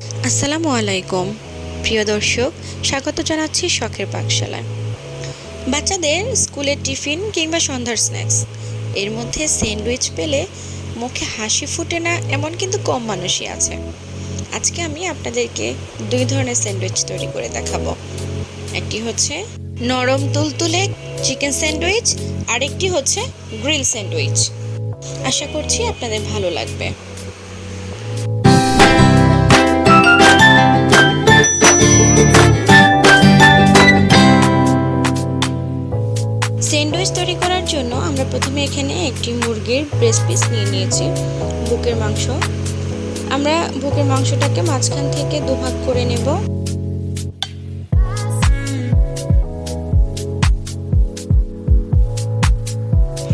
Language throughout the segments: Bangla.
আসসালামু আলাইকুম, প্রিয় দর্শক, স্বাগত জানাচ্ছি শখের পাকশালায় বাচ্চাদের স্কুলের টিফিন কিংবা সন্ধ্যার স্ন্যাক্স, এর মধ্যে স্যান্ডউইচ পেলে মুখে হাসি ফুটে না এমন কিন্তু কম মানুষই আছে। আজকে আমি আপনাদেরকে দুই ধরনের স্যান্ডউইচ তৈরি করে দেখাবো। একটি হচ্ছে নরম তুলতুলে চিকেন স্যান্ডউইচ, আরেকটি হচ্ছে গ্রিল স্যান্ডউইচ। আশা করছি আপনাদের ভালো লাগবে। জন্য আমরা প্রথমে এখানে একটি মুরগির ব্রেস্ট পিস নিয়ে নিয়েছি, বুকের মাংস। আমরা বুকের মাংসটাকে মাঝখান থেকে দুভাগ করে নেব।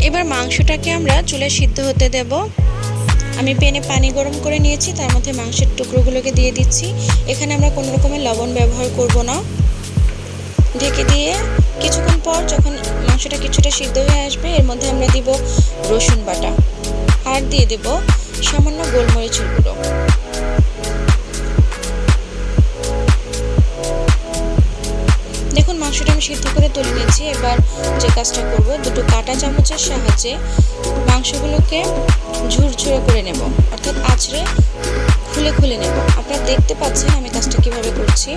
এবার মাংসটাকে আমরা চুলে সিদ্ধ হতে দেব। আমি পেনে পানি গরম করে নিয়েছি, তার মধ্যে মাংসের টুকরোগুলোকে দিয়ে দিচ্ছি। এখানে আমরা কোনো রকমের লবণ ব্যবহার করব না। ঢেকে দিয়ে কিছুক্ষণ পর যখন মাংসটা কিছুটা সিদ্ধ হয়ে আসবে, এর মধ্যে আমরা দিব রসুন বাটা। আর দিয়ে দেব সামান্য গোলমরিচের গুঁড়ো। দেখুন, মাংসটা আমি সিদ্ধ করে তুলে নিয়েছি। এবার যে কাজটা করব, দুটো কাটা চামচের সাহায্যে মাংসগুলোকে ঝুরঝুরে করে নেব। অর্থাৎ আঁচড়ে খুলে খুলে নেব। আপনারা দেখতে পাচ্ছেন আমি কাজটা কীভাবে করছি।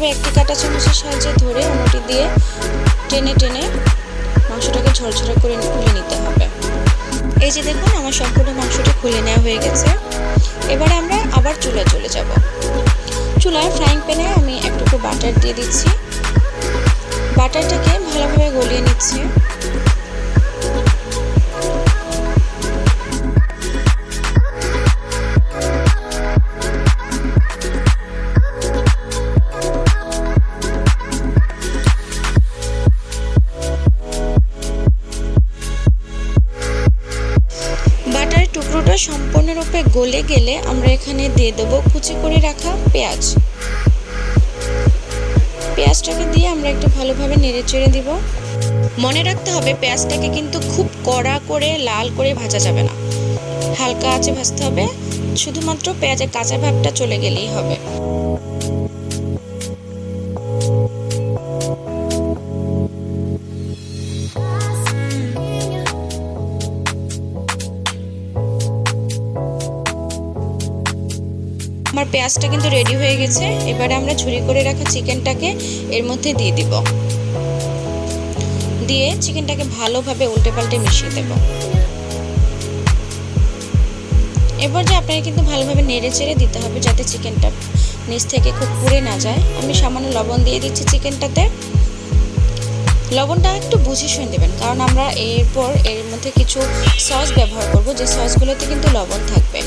এভাবে একটি কাটা চামচের সাহায্যে ধরে অন্যটি দিয়ে টেনে টেনে মাংসটাকে ঝরঝরে করে খুলে নিতে হবে। এই যে দেখুন, আমার সম্পূর্ণ মাংসটি খুলে নেওয়া হয়ে গেছে। এবারে আমরা আবার চুলায় চলে যাব। চুলায় ফ্রাইং প্যানে আমি একটুকু বাটার দিয়ে দিচ্ছি। বাটারটাকে ভালোভাবে গলিয়ে নিচ্ছি। গলে গেলে আমরা এখানে দিয়ে দেবো কুচি করে রাখা পেঁয়াজ। পেঁয়াজটাকে দিয়ে আমরা একটু ভালোভাবে নেড়ে চেড়ে দিব। মনে রাখতে হবে পেঁয়াজটাকে কিন্তু খুব কড়া করে, লাল করে ভাজা যাবে না। হালকা আঁচে ভাজতে হবে। শুধুমাত্র পেঁয়াজের কাঁচা ভাবটা চলে গেলেই হবে। পেঁয়াজটা কিন্তু রেডি হয়ে গেছে। এবারে আমরা ঝুরি করে রাখা চিকেনটাকে এর মধ্যে দিয়ে দিব। দিয়ে চিকেনটাকে ভালোভাবে উল্টে পাল্টে মিশিয়ে দেব। এবার যে আপনাকে কিন্তু ভালোভাবে নেড়ে চেড়ে দিতে হবে যাতে চিকেনটা নিচ থেকে খুব পুড়ে না যায়। আমি সামান্য লবণ দিয়ে দিচ্ছি চিকেনটাতে লবণটা একটু বুঝে শুনে দেবেন, কারণ আমরা এরপর এর মধ্যে কিছু সস ব্যবহার করব। যে সসগুলোতে কিন্তু লবণ থাকবে।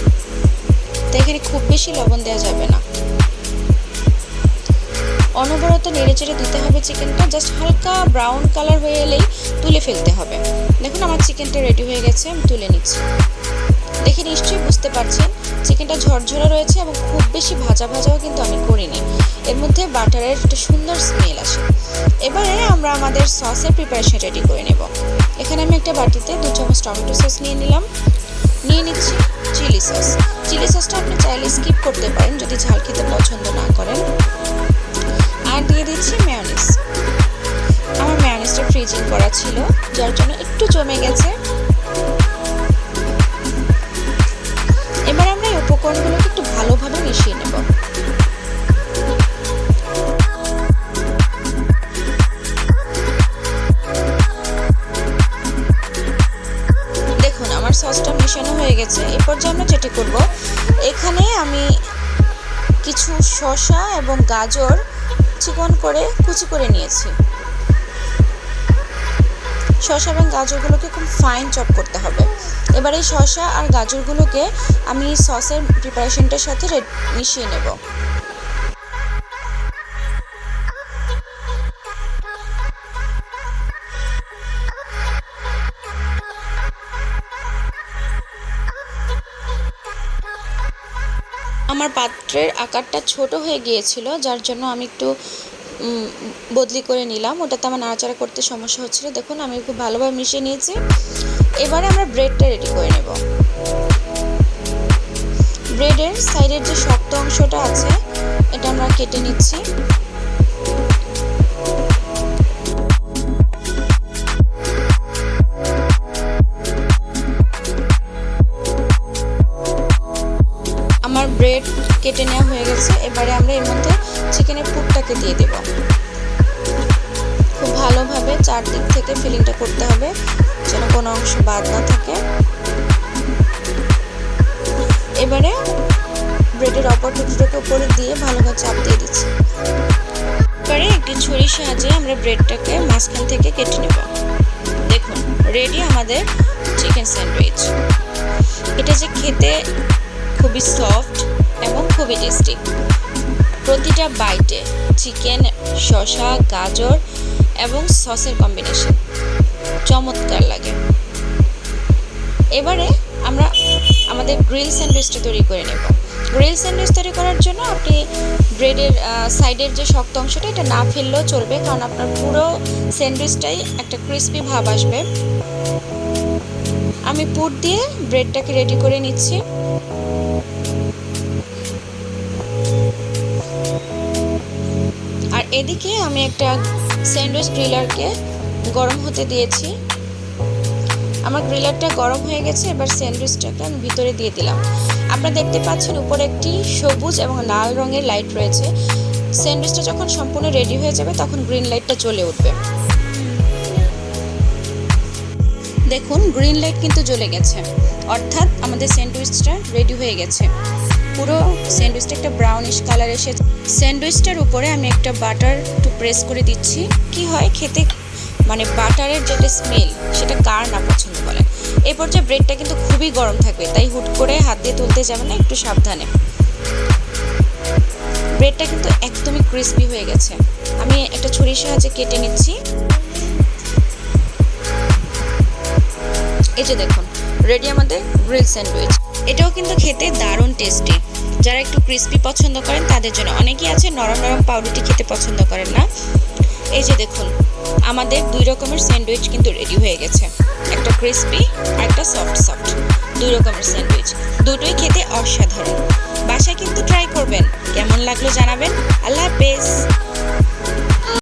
তো এখানে খুব বেশি লবণ দেওয়া যাবে না। অনবরত নেড়ে চেড়ে দিতে হবে চিকেনটা জাস্ট হালকা ব্রাউন কালার হয়ে এলেই তুলে ফেলতে হবে। দেখুন আমার চিকেনটা রেডি হয়ে গেছে, আমি তুলে নিচ্ছি। দেখে নিশ্চয়ই বুঝতে পারছেন, চিকেনটা ঝরঝরে রয়েছে এবং খুব বেশি ভাজা ভাজাও কিন্তু আমি করিনি। এর মধ্যে বাটারের একটা সুন্দর স্মেল আসে। এবারে আমরা আমাদের সসের প্রিপারেশন রেডি করে নেব। এখানে আমি একটা বাটিতে দু চামচ টমেটো সস নিয়ে নিলাম। নিয়ে নিচ্ছি চিলি সস। চিলি সসটা আপনি চাইলে স্কিপ করতে পারেন যদি ঝাল খেতে পছন্দ না করেন। আর দিয়ে দিচ্ছি মেয়নিস আমার মেয়নিসটা ফ্রিজিং করা ছিল, যার জন্য একটু জমে গেছে। এবার আমরা এই উপকরণগুলোকে একটু ভালোভাবে মিশিয়ে নেব। যেটি করব। এখানে আমি কিছু শসা এবং গাজর চিকন করে কুচি করে নিয়েছি। শসা এবং গাজরগুলোকে খুব ফাইন চপ করতে হবে। এবার এই শসা আর গাজরগুলোকে আমি সসের প্রিপারেশনটার সাথে মিশিয়ে নেব। আমার পাত্রের আকারটা ছোট হয়ে গিয়েছিল, যার জন্য আমি একটু বদলি করে নিলাম। ওটাতে আমার নাড়াচাড়া করতে সমস্যা হচ্ছিল। দেখুন, আমি খুব ভালোভাবে মিশিয়ে নিয়েছি। এবারে আমরা ব্রেডটা রেডি করে নেব। ব্রেডের সাইডের যে শক্ত অংশটা আছে, এটা আমরা কেটে নিচ্ছি। ব্রেড কেটে নেওয়া হয়ে গেছে। এবারে আমরা এর মধ্যে চিকেনের পুরটাকে দিয়ে দেব। খুব ভালোভাবে চারদিক থেকে ফিলিংটা করতে হবে, যেন কোনো অংশ বাদ না থাকে। এবারে ব্রেডের অপর টুকরোটাকে উপরে দিয়ে ভালোভাবে চাপ দিয়ে দিচ্ছি। এবারে একটি ছুরির সাহায্যে আমরা ব্রেডটাকে মাঝখান থেকে কেটে নেব। দেখুন রেডি আমাদের চিকেন স্যান্ডউইচ এটা যে খেতে খুবই সফট এবং খুবই টেস্টি প্রতিটা বাইটে চিকেন শসা, গাজর এবং সসের কম্বিনেশন চমৎকার লাগে। এবারে আমরা আমাদের গ্রিল স্যান্ডউইচটা তৈরি করে নেব। গ্রিল স্যান্ডউইচ তৈরি করার জন্য আপনি ব্রেডের সাইডের যে শক্ত অংশটা, এটা না ফেললেও চলবে। কারণ আপনার পুরো স্যান্ডউইচটাই একটা ক্রিস্পি ভাব আসবে। আমি পুর দিয়ে ব্রেডটাকে রেডি করে নিচ্ছি। এদিকে আমি একটা স্যান্ডউইচ গ্রিলারকে গরম হতে দিয়েছি। আমার গ্রিলারটা গরম হয়ে গেছে, এবার স্যান্ডউইচটাকে আমি ভিতরে দিয়ে দিলাম। আপনারা দেখতে পাচ্ছেন উপরে একটি সবুজ এবং লাল রঙের লাইট রয়েছে। স্যান্ডউইচটা যখন সম্পূর্ণ রেডি হয়ে যাবে, তখন গ্রিন লাইটটা জ্বলে উঠবে। দেখুন, গ্রিন লাইট কিন্তু জ্বলে গেছে। অর্থাৎ আমাদের স্যান্ডউইচটা রেডি হয়ে গেছে। পুরো স্যান্ডউইচটা একটা ব্রাউনিশ কালার এসে স্যান্ডউইচটার উপরে আমি একটা বাটার একটু প্রেস করে দিচ্ছি। কি হয়? খেতে মানে বাটারের যেটা স্মেল সেটা কার না পছন্দ বলে। এই পর্যায়ে ব্রেডটা কিন্তু খুবই গরম থাকবে, তাই হুট করে হাত দিয়ে তুলতে যাবে না, একটু সাবধানে। ব্রেডটা কিন্তু একদমই ক্রিস্পি হয়ে গেছে। আমি একটা ছুরির সাহায্যে কেটে নিচ্ছি। এই যে দেখুন রেডি আমাদের গ্রিল স্যান্ডউইচ এটাও কিন্তু খেতে দারুণ টেস্টি যারা একটু ক্রিস্পি পছন্দ করেন, তাদের জন্য। অনেকেই আছে নরম নরম পাউরুটি খেতে পছন্দ করেন না। এই যে দেখুন, আমাদের দুই রকমের স্যান্ডউইচ কিন্তু রেডি হয়ে গেছে। একটা ক্রিস্পি একটা সফট সফট দুই রকমের স্যান্ডউইচ। দুটোই খেতে অসাধারণ। বাসায় কিন্তু ট্রাই করবেন। কেমন লাগল জানাবেন। আল্লাহ হাফেজ।